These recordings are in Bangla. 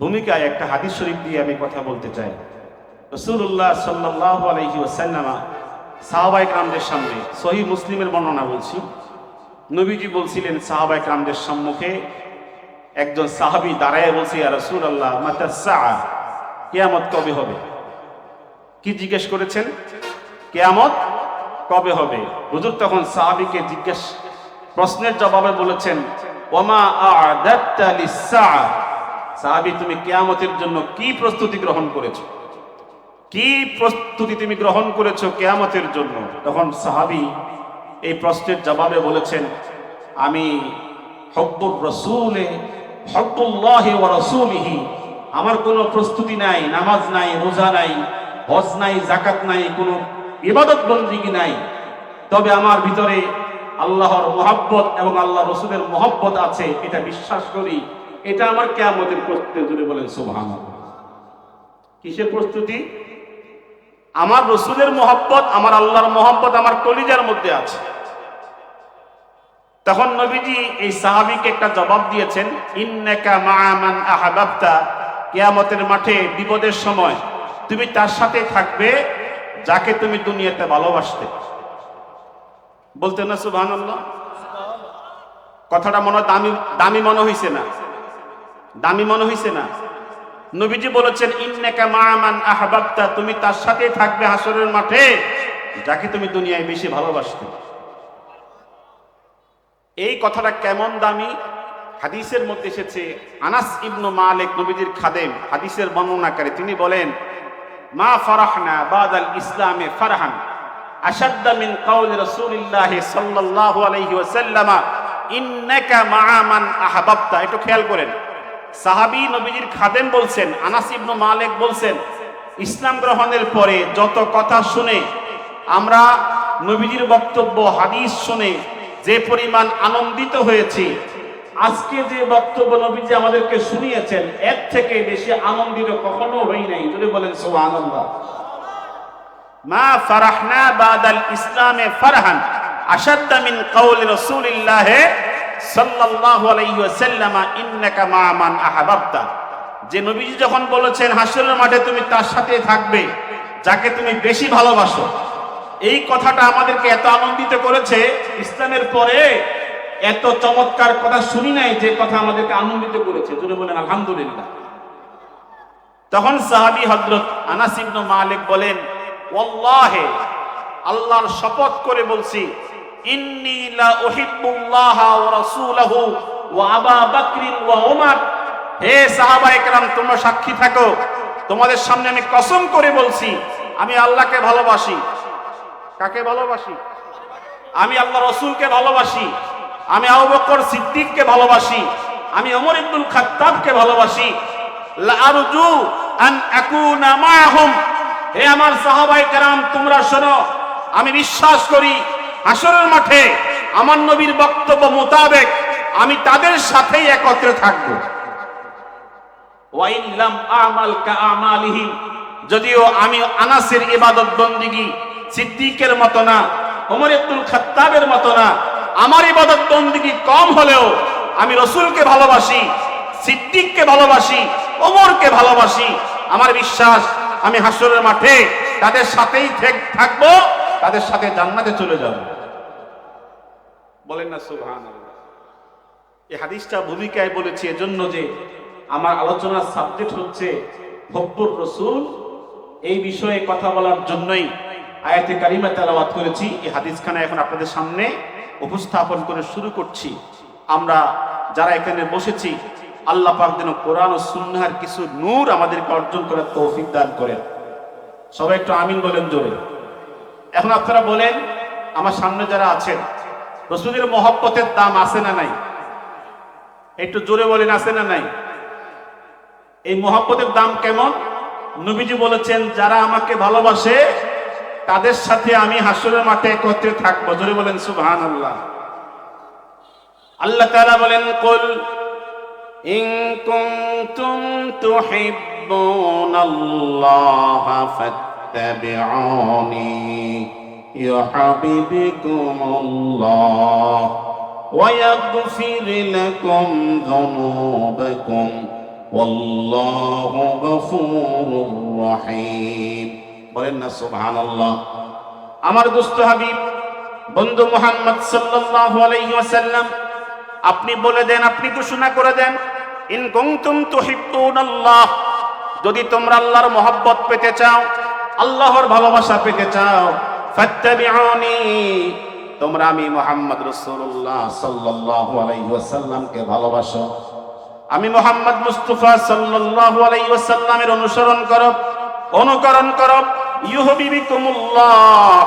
ভূমিকায় একটা হাদিস শরীফ দিয়ে আমি কথা বলতে চাই। রসুল্লাহ সাল্লাহ আলহি ওসাল্লামা সাহাবাই রামদের সামনে সহি মুসলিমের বর্ণনা বলছি। নবীজি বলছিলেন সাহাবাই রামদের সম্মুখে একজন সাহাবি দাঁড়ায় বলছে আর রসুল আল্লাহ কেয়ামত কবে হবে? কি জিজ্ঞেস করেছেন? কেয়ামত কবে হবে? হুজুর তখন সাহাবিকে জিজ্ঞেস, প্রশ্নের জবাবে বলেছেন ওমা লিস-সাআ সাহাবি, তুমি কেয়ামতের জন্য কি প্রস্তুতি গ্রহণ করেছ? কি প্রস্তুতি তুমি গ্রহণ করেছ কেয়ামতের জন্য? তখন সাহাবি এই প্রশ্নের জবাবে বলেছেন, আমি হব্বুর রসুলে, হব্বুল্লাহি আমার কোনো প্রস্তুতি নাই, নামাজ নাই, রোজা নাই, হজ নাই জাকাত নাই, কোনো ইবাদত বন্দিগি নাই। তবে আমার ভিতরে আল্লাহর মোহাব্বত এবং আল্লাহ রসুলের মোহাব্বত আছে, এটা বিশ্বাস করি। এটা আমার কেয়ামতের প্রস্তুতি জুড়ে বলেন সুবহান কিসের প্রস্তুতি? আমার রসুলের মোহাব্বত, আমার আল্লাহর মোহাব্বত, আমার কলিজার মধ্যে আছে। তখন নবীজি এই সাহাবিকে একটা জবাব দিয়েছেন, ইন্নাকা মাআমান আহাবাবতা। কিয়ামতের মাঠে, বিপদের সময় তুমি তার সাথে থাকবে যাকে তুমি দুনিয়াতে ভালোবাসতে। বলতে না সুবহানাল্লাহ? কথাটা মনে দামি দামি মনে হইছে না। দামি মনে হইছে না। নবীজি বলেছেন, ইন্নাকা মাআমান আহাবাবতা তুমি তার সাথে থাকবে হাসরের মাঠে, যাকে তুমি দুনিয়ায় বেশি ভালোবাসতে। এই কথাটা কেমন দামি? হাদিসের মধ্যে এসেছে, আনাস ইবনু মালিক নবীজির খাদেম হাদিসের বর্ণনাকারী, তিনি বলেন, মা ফারাহনা বাদাল ইসলামে ফারহান, আশাদ্দা মিন কাউলি রাসূলিল্লাহি সাল্লাল্লাহু আলাইহি ওয়াসাল্লামা, ইন্নাকা মাআমান আহাবাবতা একটু খেয়াল করেন। সাহাবী নবীজির খাদেম বলছেন, আনাস ইবনু মালিক বলছেন, ইসলাম গ্রহণের পরে যত কথা শুনে আমরা নবীজির বক্তব্য, হাদিস শুনে যে পরিমাণ আনন্দিত হয়েছি, আজকে যে বক্তব্য নবীজি আমাদেরকে শুনিয়েছেন, এর থেকে বেশি আনন্দিত কখনো হই নাই। যদি বলেন, সুবহানাল্লাহ। মা ফারাহনা বাদাল ইসলামে ফারহান আশাদ্দা মিন কাউলি রাসূলিল্লাহ সাল্লাল্লাহু আলাইহি ওয়াসাল্লাম, ইন্নাকা মা মান আহাবাবতা। যে নবীজি যখন বলেছেন, হাসরের মাঠে তুমি তার সাথে থাকবে, যাকে তুমি বেশি ভালোবাসো। এই কথাটা আমাদেরকে এত আনন্দিত করেছে, ইসলামের পরে এত চমৎকার কথা শুনি নাই যে কথা আমাদেরকে আনন্দিত করেছে। জুড়ে বলেন, আলহামদুলিল্লাহ। তখন সাহাবী হযরত আনাস ইবনে মালিক বলেন আল্লাহর শপথ করে বলছি ইন্নী লা উহিব্বুল্লাহ ওয়া রাসূলহু ওয়া আবা বকর ওয়া ওমর হে সাহাবা একরাম তোমরা সাক্ষী থাকো। তোমাদের সামনে আমি কসম করে বলছি, আমি আল্লাহকে ভালোবাসি। কাকে ভালোবাসি? আমি আল্লাহ রসুলকে ভালোবাসি। আমি আবু বকর সিদ্দিককে ভালোবাসি। আমি ওমর ইবনুল খাত্তাবকে ভালোবাসি। আরজু আন আকুনা মাআহুম হে আমার সাহাবাই কেরাম, তোমরা শোনো, আমি বিশ্বাস করি হাসরের মাঠে আমার নবীর বক্তব্য মোতাবেক আমি তাদের সাথেই একত্রে থাকব। যদিও আমি আনাসের ইবাদত বন্দিগি, সিদ্দিকের মতো না, ওমর ইবনুল খাত্তাবের মতো না, আমার ইবাদত বন্দিগি কম হলেও আমি রসুলকে ভালোবাসি, সিদ্দিককে ভালোবাসি, ওমরকে ভালোবাসি। আমার বিশ্বাস, আমি হাসরের মাঠে তাদের সাথেই থেক- থাকব, তাদের সাথে জান্নাতে চলে যাব। বলেন না সুবহান এই হাদিসটা ভূমিকায় বলেছি এজন্য যে আমার আলোচনার সাবজেক্ট হচ্ছে হব্বুর রসুল। এই বিষয়ে কথা বলার জন্যই আয়াতে কারিমা তেলাওয়াত করেছি। এই হাদিসখানা এখন আপনাদের সামনে উপস্থাপন করে শুরু করছি। আমরা যারা এখানে বসেছি, আল্লাহ পাক যেন কোরআন ও সুন্নাহর কিছু নূর আমাদেরকে অর্জন করার তৌফিক দান করেন। সবাই একটু আমিন বলেন জোরে। এখন আপনারা বলেন, আমার সামনে যারা আছেন রসুলের মহব্বতের দাম আছে না নাই? একটু জোরে বলেন, আছে না নাই? এই মহব্বতের দাম কেমন? নবীজি বলেছেন, যারা আমাকে ভালোবাসে, তাদের সাথে আমি হাসরের মাঠে একত্রে থাকব। জোরে বলেন সুবহান আল্লাহ আল্লাহ তারা বলেন, কুল ইন কুনতুম তুহিব্বুনাল্লাহ ফাত্তাবিউনি। ইউহিব্বুকুমুল্লাহ ويغفر لكم ذنوبكم والله غفور رحيم বলেন না সুবহানাল্লাহ আমার দোস্ত হাবিব বন্ধু মোহাম্মদ সাল্লাল্লাহু আলাইহি ওয়াসাল্লাম আপনি বলে দেন আপনি ঘোষণা করে দেন ইন কুনতুম তুহিব্বুনাল্লাহ যদি তোমরা আল্লাহর মহব্বত পেতে চাও আল্লাহর ভালোবাসা পেতে চাও ফাত্তাবিউনি। তোমরা আমি মোহাম্মদ রাসূলুল্লাহ সাল্লাল্লাহু আলাইহি ওয়াসাল্লামকে ভালোবাসো। আমি মোহাম্মদ মুস্তাফা সাল্লাল্লাহু আলাইহি ওয়াসাল্লামের অনুসরণ করো, অনুকরণ করো। ইউহবিবিকুমুল্লাহ।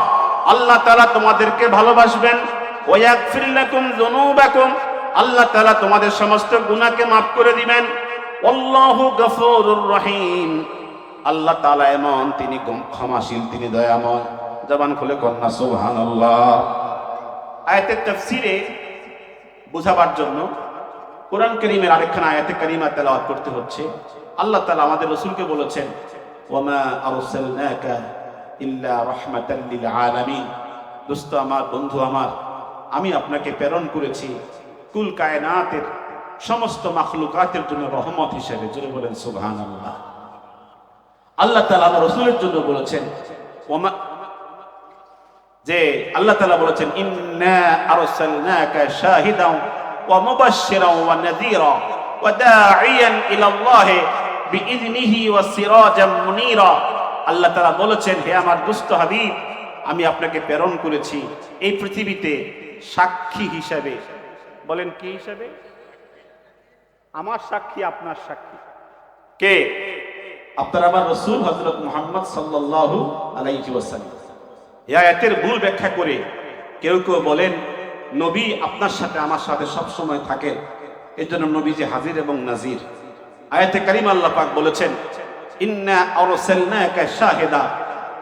আল্লাহ তাআলা তোমাদেরকে ভালোবাসবেন। ওয়াগফির লাকুম যুনুবাকুম। আল্লাহ তাআলা তোমাদের সমস্ত গুনাহকে মাফ করে দিবেন। আল্লাহু গফুরুর রহিম। আল্লাহ তাআলা এমন, তিনি ক্ষমাশীল, তিনি দয়াময়। জবান খুলে কন্যা সুবহানাল্লাহ। আয়াতের বোঝাবার জন্য কোরআন করিমের আরেকখানা আয়াতে কারিমা তেলাওয়াত করতে হচ্ছে। আল্লাহ তালা আমাদের রসুলকে বলেছেন, ওমা দোস্ত আমার, বন্ধু আমার, আমি আপনাকে প্রেরণ করেছি কুল কায়নাতের সমস্ত মাখলুকাতের জন্য রহমত হিসেবে। জুড়ে বলেন, সুবহানাল্লাহ। আল্লাহ আল্লাহ তাআলা আমার রসুলের জন্য বলেছেন, ওমা যে আল্লাহ তাআলা বলেছেন, ইন্না আরসালনাকা শাহিদাও ওয়া মুবাশশিরাও ওয়া নাযীরা ওয়া দাঈয়ান ইলা আল্লাহ বিইذনিহি ওয়া সিরাজাম মুনীরা। আল্লাহ তাআলা বলেছেন, হে আমার দুস্থ হাবিব, আমি আপনাকে প্রেরণ করেছি এই পৃথিবীতে সাক্ষী হিসাবে। বলেন, কি হিসাবে? আমার সাক্ষী, আপনার সাক্ষী। কে? আপনার আমার রসুল হজরত মোহাম্মদ সাল্লাল্লাহু আলাইহি ওয়াসাল্লাম। আয়াতের ভুল ব্যাখ্যা করে কেউ কেউ বলেন, নবী আপনার সাথে আমার সাথে সব সময় থাকেন। এই জন্য নবী যে হাজির এবং নাজির। আয়াতে কারিম আল্লাহ পাক বলেছেন, ইন্না অরসেলনাকা শাহেদা।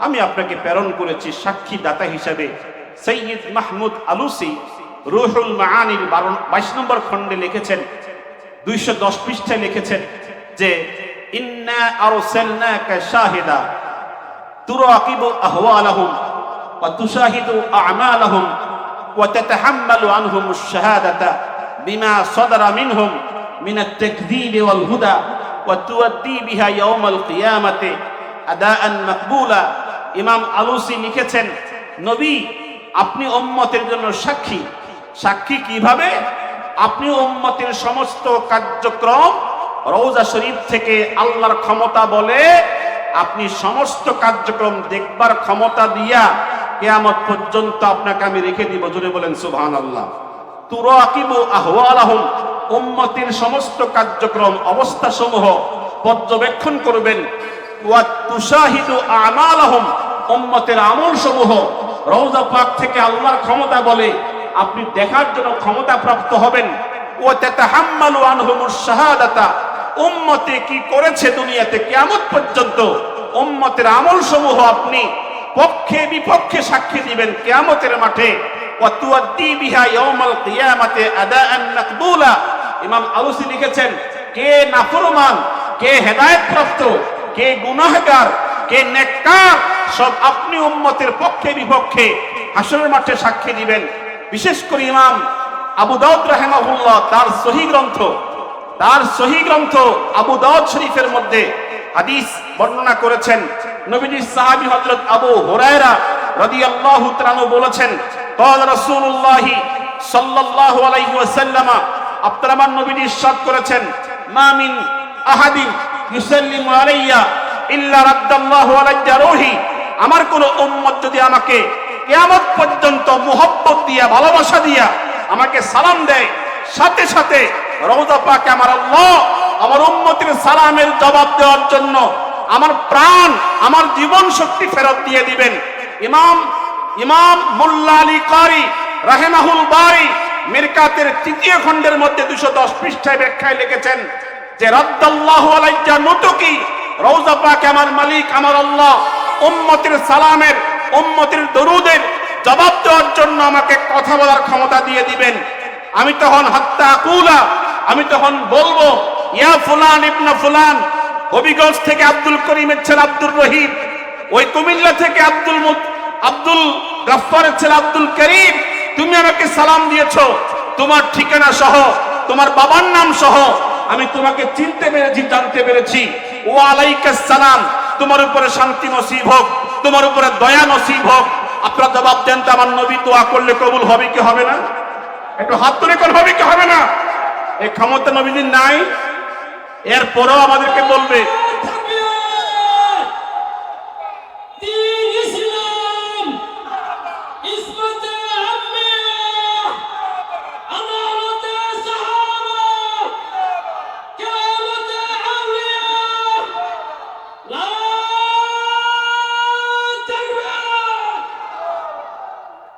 আমি আপনাকে প্রেরণ করেছি সাক্ষী দাতা হিসাবে, সৈয়দ মাহমুদ আলুসি রুহুল মাহানির বারো বাইশ নম্বর খণ্ডে লিখেছেন, দুইশো দশ পৃষ্ঠায় লিখেছেন যে, ইন্না অরসেলনাকা শাহেদা। তুর আকিব আহওয়া وتشاهد أعمالهم وتتحمل عنهم الشهادة بما صدر منهم من التكذيب والهدى وتؤدي بها يوم القيامة أداء مقبولا ইমাম আলুসি লিখেছেন নবী আপনি উম্মতের জন্য সাক্ষী সাক্ষী কিভাবে আপনি উম্মতের সমস্ত কার্যক্রম রওজা শরীফ থেকে আল্লাহর ক্ষমতা বলে আপনি সমস্ত কার্যক্রম দেখবার ক্ষমতা দিয়া কেয়ামত পর্যন্ত আপনাকে আমি রেখে দিব। জোরে বলেন সুবহান আল্লাহ উম্মতের সমস্ত কার্যক্রম অবস্থা সমূহ পর্যবেক্ষণ করবেন। আমল সমূহ রওজা পাক থেকে আল্লাহর ক্ষমতা বলে আপনি দেখার জন্য ক্ষমতা প্রাপ্ত হবেন। ওয়া তাতাহাম্মালু শাহাদাতা। উম্মতে কি করেছে দুনিয়াতে কিয়ামত পর্যন্ত? উম্মতের আমল সমূহ আপনি পক্ষে বিপক্ষে সাক্ষী দিবেন কেয়ামতের মাঠে। ইমাম আলুসি লিখেছেন, কে নাফরমান, কে হেদায়েত প্রাপ্ত কে গুনাহগার, কে নেককার, সব আপনি উম্মতের পক্ষে বিপক্ষে হাসরের মাঠে সাক্ষী দিবেন। বিশেষ করে ইমাম আবু দাউদ রাহিমাহুল্লাহ, তার সহি গ্রন্থ, তার সহি গ্রন্থ আবু দাউদ শরীফের মধ্যে হাদিস বর্ণনা করেছেন নবীজি সাহাবী হযরত আবু হুরায়রা রাদিয়াল্লাহু তাআলা বলেছেন قال رسول الله সাল্লাল্লাহু আলাইহি ওয়াসাল্লাম আপনারা আমার নবীজি ইরশাদ করেছেন মা মিন আহাদিন ইউসাল্লিমু আলাইয়া ইল্লা রাদ্দাল্লাহু আলাইয়া রূহি আমার কোন উম্মত যদি আমাকে কিয়ামত পর্যন্ত মুহব্বত দিয়া ভালোবাসা দিয়া আমাকে সালাম দেয় সাথে সাথে রওজা পাকে আমার আল্লাহ আমার উম্মতের সালামের জবাব দেওয়ার জন্য আমার প্রাণ, আমার জীবন শক্তি ফেরত দিয়ে দিবেন। ইমাম ইমাম মোল্লা আলী কারি রাহেমাহুল বারি মিরকাতের তৃতীয় খণ্ডের মধ্যে দুশো দশ পৃষ্ঠায় ব্যাখ্যায় লিখেছেন যে, রদ্দাল্লাহু আলাইয়া নতুকি, রওজা পাক আমার মালিক, আমার আল্লাহ। উম্মতের সালামের, উম্মতের দরুদের জবাব দেওয়ার জন্য আমাকে কথা বলার ক্ষমতা দিয়ে দিবেন। আমি তখন হত্যা কুলা, আমি তখন বলব, ইয়া ফুলান ইবনা ফুলান হবিগঞ্জ থেকে আব্দুল করিমের ছেলে আব্দুল রহিম, ওই কুমিল্লা থেকে আব্দুল আব্দুল গাফফারের ছেলে আব্দুল করিম, তুমি আমাকে সালাম দিয়েছ। তোমার ঠিকানা সহ, তোমার বাবার নাম সহ, আমি তোমাকে চিনতে পেরেছি, জানতে পেরেছি। ও সালাম, তোমার উপরে শান্তি নসিব হোক, তোমার উপরে দয়া নসিব হোক। আপনারা জবাব দেন তো আমার নবী দোয়া করলে কবুল হবে কি হবে না? একটু হাত তুলে কোন হবে কি হবে না? এই ক্ষমতা নবীজির নাই। এরপরেও আমাদেরকে বলবে!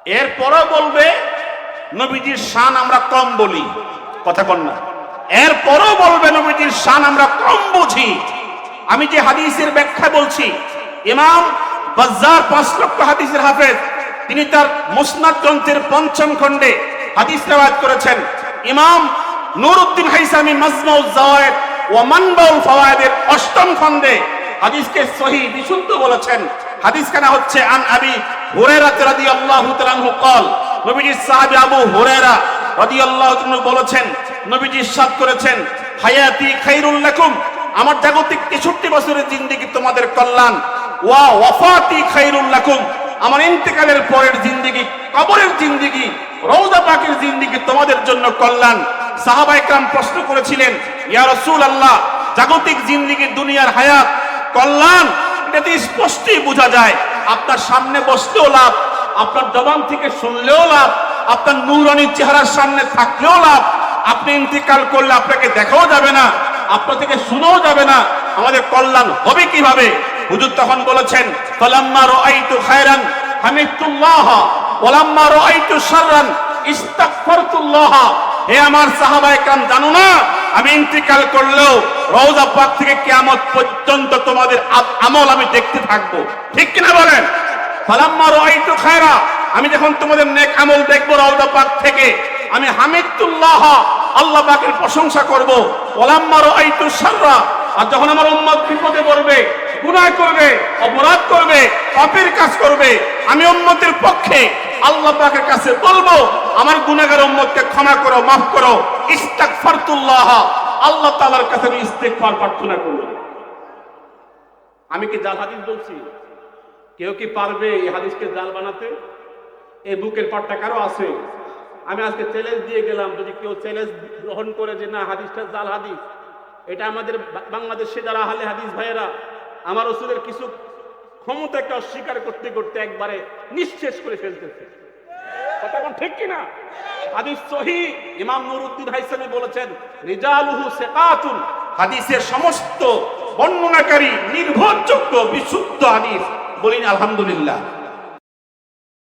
এরপরও বলবে নবীজির শান আমরা কম বলি কথা কন না এরপরও বলবেন অমিতির শান, আমরা কম বুঝি। আমি যে হাদিসের ব্যাখ্যা বলছি, ইমাম বাজার পাঁচ লক্ষ হাদিসের হাফেজ, তিনি তার মুসনাদ গ্রন্থের পঞ্চম খণ্ডে হাদিস রেওয়াজ করেছেন। ইমাম নুরুদ্দিন হাইসামি মাজমাউল জাওয়ায়েদ ও মানবাউল ফাওয়ায়েদের অষ্টম খণ্ডে হাদিসকে সহি বিশুদ্ধ বলেছেন। হাদিস কেন হচ্ছে, আন আবি হুরায়রা আল্লাহ তাআলা কল। নবীজি সাহাবি আবু হুরেরা রাদিয়াল্লাহু তাআলা বলেছেন নবীজি ইরশাদ করেছেন, হায়াতি খাইরুল লাকুম আমার জাগতিক 63 বছরের জিন্দেগি তোমাদের কল্যাণ। ওয়া ওয়াফাতি খাইরুল লাকুম আমার ইন্তেকালের পরের জিন্দেগি, কবরের জিন্দেগি, রওজা পাকের জিন্দেগি তোমাদের জন্য কল্যাণ। সাহাবা একরাম প্রশ্ন করেছিলেন, ইয়া রাসূলুল্লাহ, জাগতিক জিন্দেগি দুনিয়ার হায়াত, কল্যাণ? এটা তো স্পষ্টই বোঝা যায়, আপনার সামনে বসলেও লাভ, আপনার জবান থেকে শুনলেও লাভ, আপনার নূরানি চেহারার সামনে থাকলেও লাভ আপনি ইন্তিকাল করলে আপনাকে দেখাও যাবে না, আপনার থেকে শুনেও যাবে না, আমাদের কল্যাণ হবে কীভাবে? হুজুর তখন বলেছেন, ফালাম্মা রাআইতু খায়রান হামিদুল্লাহ ওয়ালাম্মা রাআইতু শাররান ইস্তাগফারতুল্লাহ। হে আমার সাহাবায়ে কাম জানো না? আমি ইন্তিকাল করলেও রওজা পাক থেকে কিয়ামত পর্যন্ত তোমাদের আমল আমি দেখতে থাকব। ঠিক কিনা বলেন? ফালাম্মা রাআইতু খায়রা, আমি যখন তোমাদের নেক আমল দেখব রওজা পাক থেকে আমি হামিদুল্লাহ, আল্লাহ পাকের প্রশংসা করব। ওলাম্মা রাআইতু শাররা, আর যখন আমার উম্মত বিপদে পড়বে, গুনাহ করবে, অপরাধ করবে, পাপের কাজ করবে, আমি উম্মতের পক্ষে আল্লাহ পাকের কাছে বলব, আমার গুনাহগার উম্মতকে ক্ষমা করো, মাফ করো। ইস্তাগফারতুল্লাহ, আল্লাহ তাআলার কাছে আমি ইস্তেগফার প্রার্থনা করব। আমি কি জাল হাদিস বলছি? কেউ কি পারবে এই হাদিসকে জাল বানাতে? এই বুকের পাটটা কারও আছে? আমি আজকে চ্যালেঞ্জ দিয়ে গেলাম, যদি কেউ চ্যালেঞ্জ গ্রহণ করে যে না, হাদিসটা জাল হাদিস, এটা আমাদের বাংলাদেশে যারা আহলে হাদিস ভাইয়েরা, আমার রসুলের কিছু ক্ষমতাকে অস্বীকার করতে করতে একবারে নিঃশেষ করে ফেলতেছে। কথা কোন ঠিক কিনা? হাদিস সহি, ইমাম নুরুদ্দিন হাইসামি বলেছেন, রিজালুহু সিকাতুন হাদিসের সমস্ত বর্ণনাকারী নির্ভরযোগ্য, বিশুদ্ধ হাদিস। বলিন আলহামদুলিল্লাহ।